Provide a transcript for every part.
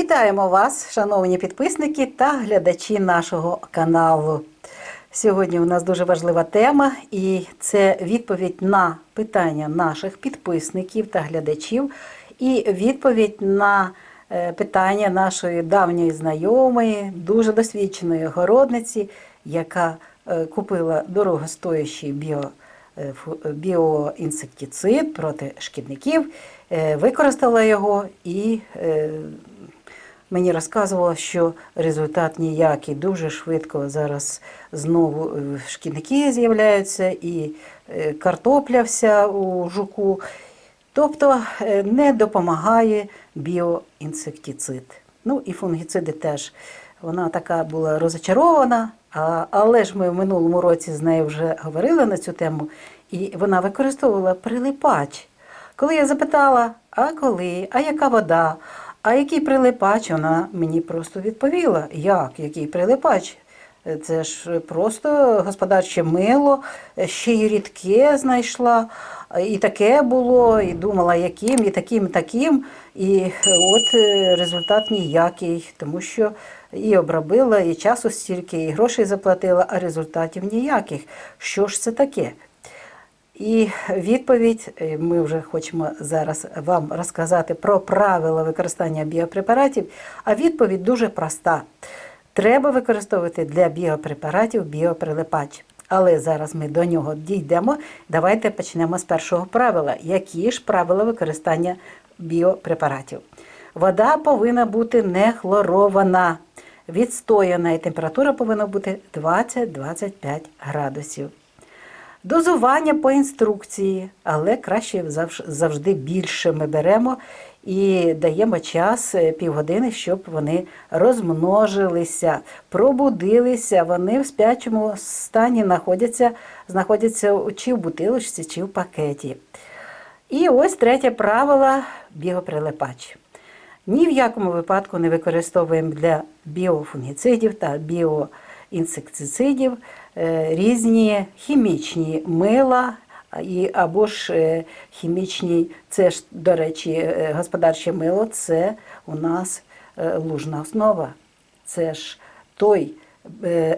Вітаємо вас, шановні підписники та глядачі нашого каналу. Сьогодні у нас дуже важлива тема, і це відповідь на питання наших підписників та глядачів, і відповідь на е, питання нашої давньої знайомої, дуже досвідченої городниці, яка е, купила дорогостоящий біо, е, біоінсектицид проти шкідників, використала його і Мені розказувало, що результат ніякий. Дуже швидко зараз знову е, шкідники з'являються і е, картопля вся у жуку. Тобто е, не допомагає біоінсектицид. Ну і фунгіциди теж. Вона така була розочарована, але ж ми в минулому році з нею вже говорили на цю тему, і вона використовувала прилипач. Коли я запитала, а коли, а яка вода, а який прилипач, вона мені просто відповіла, як, який прилипач. Це ж просто господарче мило, ще й рідке знайшла, і таке було, і думала, яким, і таким, і таким. І от е, результат ніякий, тому що і обробила, і часу стільки, і грошей заплатила, а результатів ніяких. Що ж це таке? І відповідь е, ми вже хочемо зараз вам розказати про правила використання біопрепаратів. А відповідь дуже проста. Треба використовувати для біопрепаратів біоприлипач. Але зараз ми до нього дійдемо. Давайте почнемо з першого правила. Які ж правила використання біопрепаратів? Вода повинна бути не хлорована, відстояна, і температура повинна бути 20-25 градусів. Дозування по інструкції, але краще завжди більше ми беремо і даємо час е, півгодини, щоб вони розмножилися, пробудилися. Вони в спячому стані знаходяться, знаходяться чи в бутилочці, чи в пакеті. І ось третє правило біоприлипач. Ні в якому випадку не використовуємо для біофунгіцидів та біоінсектицидів е, різні хімічні мила і, або ж е, хімічні, це ж, до речі, е, господарче мило це у нас лужна основа. Це ж той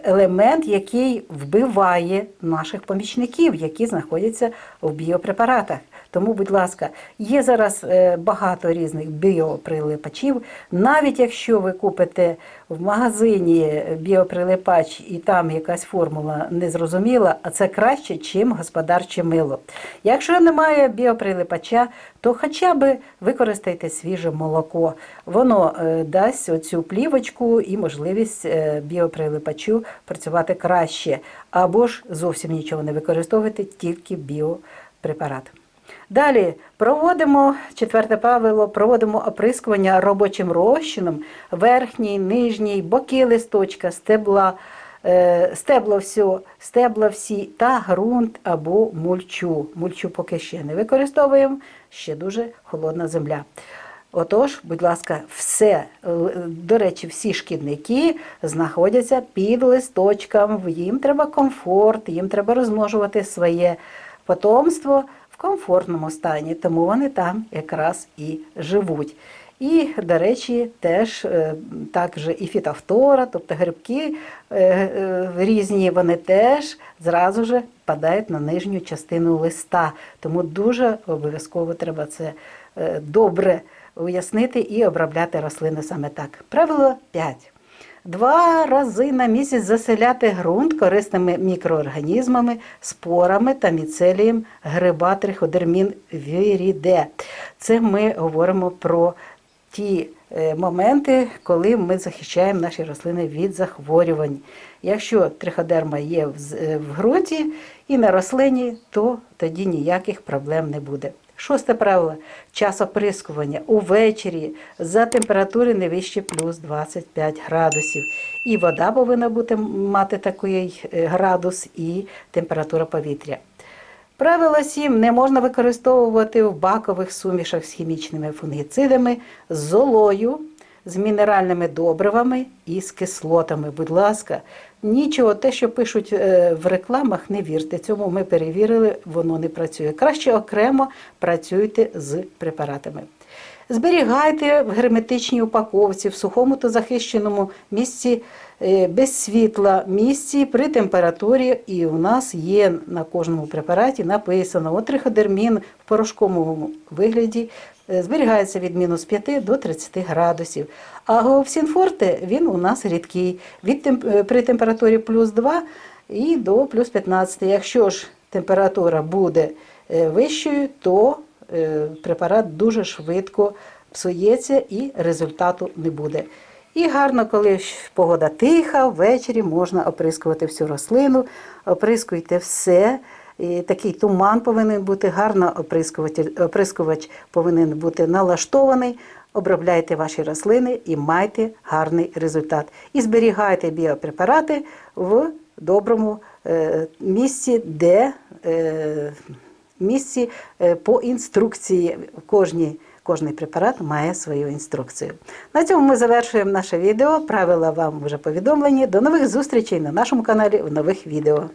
елемент, який вбиває наших помічників, які знаходяться в біопрепаратах. Тому, будь ласка, є зараз е, багато різних біоприлипачів. Навіть якщо ви купите в магазині біоприлипач і там якась формула незрозуміла, а це краще, чим господарче мило. Якщо немає біоприлипача, то хоча б використайте свіже молоко. Воно е, дасть оцю плівочку і можливість е, біоприлипачу працювати краще. Або ж зовсім нічого не використовувати, тільки біопрепарат. Далі проводимо четверте правило, проводимо оприскування робочим розчином верхній, нижній, боки листочка, стебла, е, стебло все, стебла всі та ґрунт або мульчу. Мульчу поки ще не використовуємо, ще дуже холодна земля. Отож, будь ласка, все, до речі, всі шкідники знаходяться під листочком, їм треба комфорт, їм треба розмножувати своє потомство в комфортному стані, тому вони там якраз і живуть. І, до речі, теж е, також і фітофтора, тобто грибки е, е, різні, вони теж зразу ж падають на нижню частину листа. Тому дуже обов'язково треба це добре уяснити і обробляти рослини саме так. Правило 5. Два рази на місяць заселяти ґрунт корисними мікроорганізмами, спорами та міцелієм гриба триходермін віріде. Це ми говоримо про ті е, моменти, коли ми захищаємо наші рослини від захворювань. Якщо триходерма є в е, в ґрунті і на рослині, то тоді ніяких проблем не буде. Шосте правило час оприскування увечері за температури не вище плюс 25 градусів. І вода повинна бути мати такий е, градус, і температура повітря. Правило 7. Не можна використовувати в бакових сумішах з хімічними фунгіцидами, золою, з мінеральними добривами і з кислотами. Будь ласка, нічого, те, що пишуть е, в рекламах, не вірте. Цьому ми перевірили, воно не працює. Краще окремо працюйте з препаратами. Зберігайте в герметичній упаковці, в сухому та захищеному місці е, без світла, місці при температурі. І у нас є на кожному препараті написано от триходермін в порошковому вигляді е, зберігається від мінус 5 до 30 градусів. А гоопсінфорте він у нас рідкий від е, при температурі плюс 2 і до плюс 15. Якщо ж температура буде вищою, то препарат дуже швидко псується і результату не буде. І гарно, коли погода тиха, ввечері можна оприскувати всю рослину, оприскуйте все. І такий туман повинен бути гарно, оприскуватель- оприскувач повинен бути налаштований. Обробляйте ваші рослини і майте гарний результат. І зберігайте біопрепарати в доброму е, місці, де е, місці е, по інструкції. Кожні, кожний препарат має свою інструкцію. На цьому ми завершуємо наше відео. Правила вам вже повідомлені. До нових зустрічей на нашому каналі в нових відео.